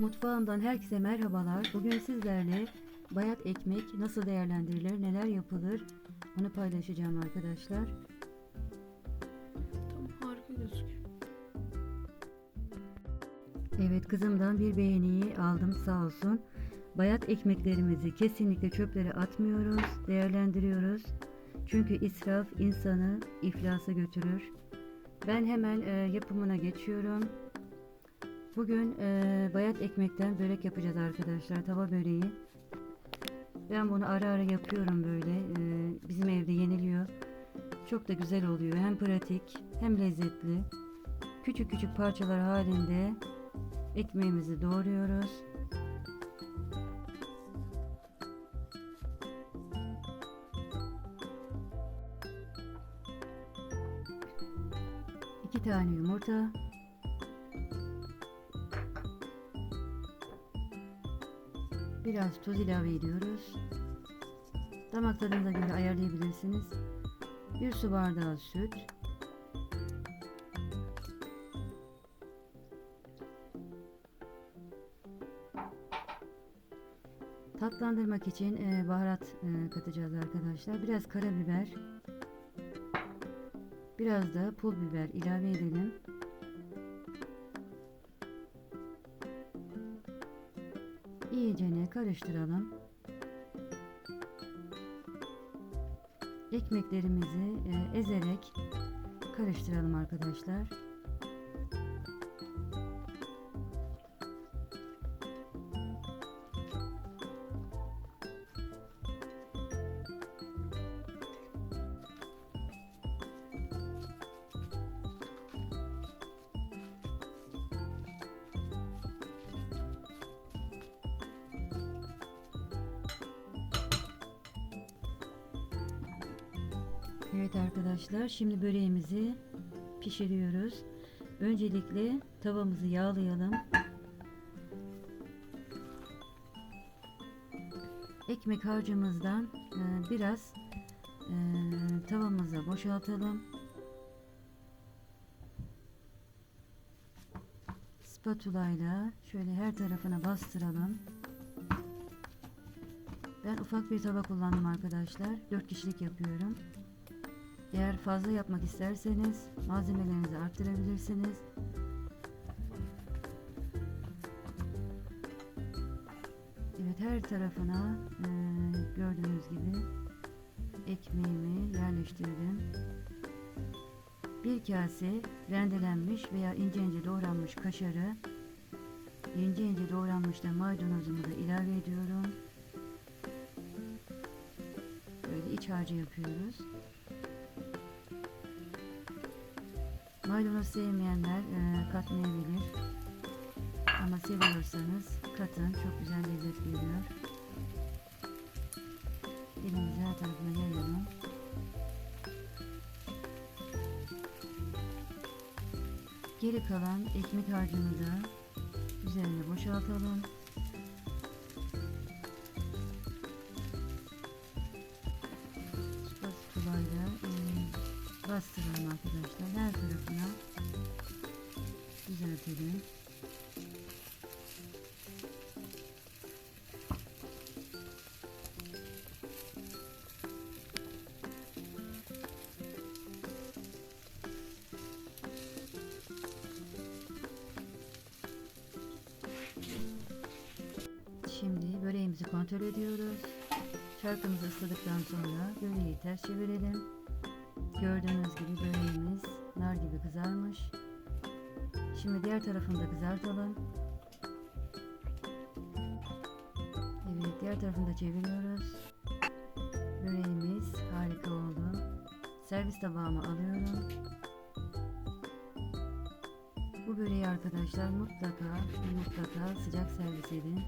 Mutfağımdan herkese merhabalar. Bugün sizlerle bayat ekmek nasıl değerlendirilir, neler yapılır onu paylaşacağım arkadaşlar. Tam harika gözüküyor. Evet kızımdan bir beğeniyi aldım sağ olsun. Bayat ekmeklerimizi kesinlikle çöplere atmıyoruz, değerlendiriyoruz. Çünkü israf insanı iflasa götürür. Ben hemen e, yapımına geçiyorum. Bugün e, bayat ekmekten börek yapacağız arkadaşlar. Tava böreği. Ben bunu ara ara yapıyorum böyle. E, bizim evde yeniliyor. Çok da güzel oluyor. Hem pratik hem lezzetli. Küçük küçük parçalar halinde ekmeğimizi doğruyoruz. İki tane yumurta. Biraz tuz ilave ediyoruz. Damak tadınıza göre ayarlayabilirsiniz. Bir su bardağı süt. Tatlandırmak için e, baharat e, katacağız arkadaşlar. Biraz karabiber. Biraz da pul biber ilave edelim. İyicene karıştıralım. Ekmeklerimizi e, ezerek karıştıralım arkadaşlar. Evet arkadaşlar şimdi böreğimizi pişiriyoruz. Öncelikle tavamızı yağlayalım. Ekmek harcımızdan e, biraz e, tavamıza boşaltalım. Spatula ile şöyle her tarafına bastıralım. Ben ufak bir tava kullandım arkadaşlar. 4 kişilik yapıyorum. Eğer fazla yapmak isterseniz malzemelerinizi arttırabilirsiniz. Evet her tarafına e, gördüğünüz gibi ekmeğimi yerleştirdim. Bir kase rendelenmiş veya ince ince doğranmış kaşarı, ince ince doğranmış da maydanozumu da ilave ediyorum. Böyle iç harcı yapıyoruz. Maydanoz sevmeyenler e, katmayabilir. Ama seviyorsanız katın. Çok güzel lezzet veriyor. Elimizi her tarafına yayalım. Geri kalan ekmek harcını da üzerine boşaltalım. Spatulayla e, bastıralım arkadaşlar. Her tarafına kontrol ediyoruz. Çarkımızı ısladıktan sonra böreği ters çevirelim. Gördüğünüz gibi böreğimiz nar gibi kızarmış. Şimdi diğer tarafını da kızartalım. Evet diğer tarafını da çeviriyoruz. Böreğimiz harika oldu. Servis tabağıma alıyorum. Bu böreği arkadaşlar mutlaka mutlaka sıcak servis edin.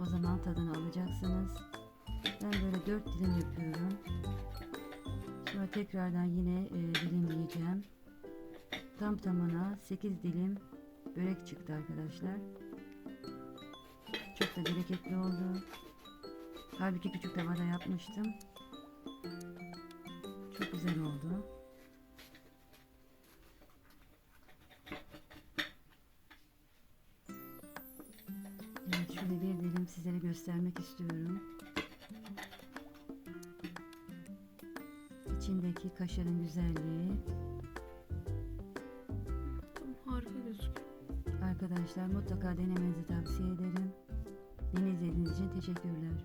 O zaman tadını alacaksınız. Ben böyle dört dilim yapıyorum. Sonra tekrardan yine e, dilimleyeceğim. Tam tamına 8 dilim börek çıktı arkadaşlar. Çok da bereketli oldu. Halbuki küçük tavada yapmıştım. Çok güzel oldu. Şöyle bir dilim sizlere göstermek istiyorum. İçindeki kaşarın güzelliği. Harika gözüküyor. Arkadaşlar mutlaka denemenizi tavsiye ederim. Beni izlediğiniz için teşekkürler.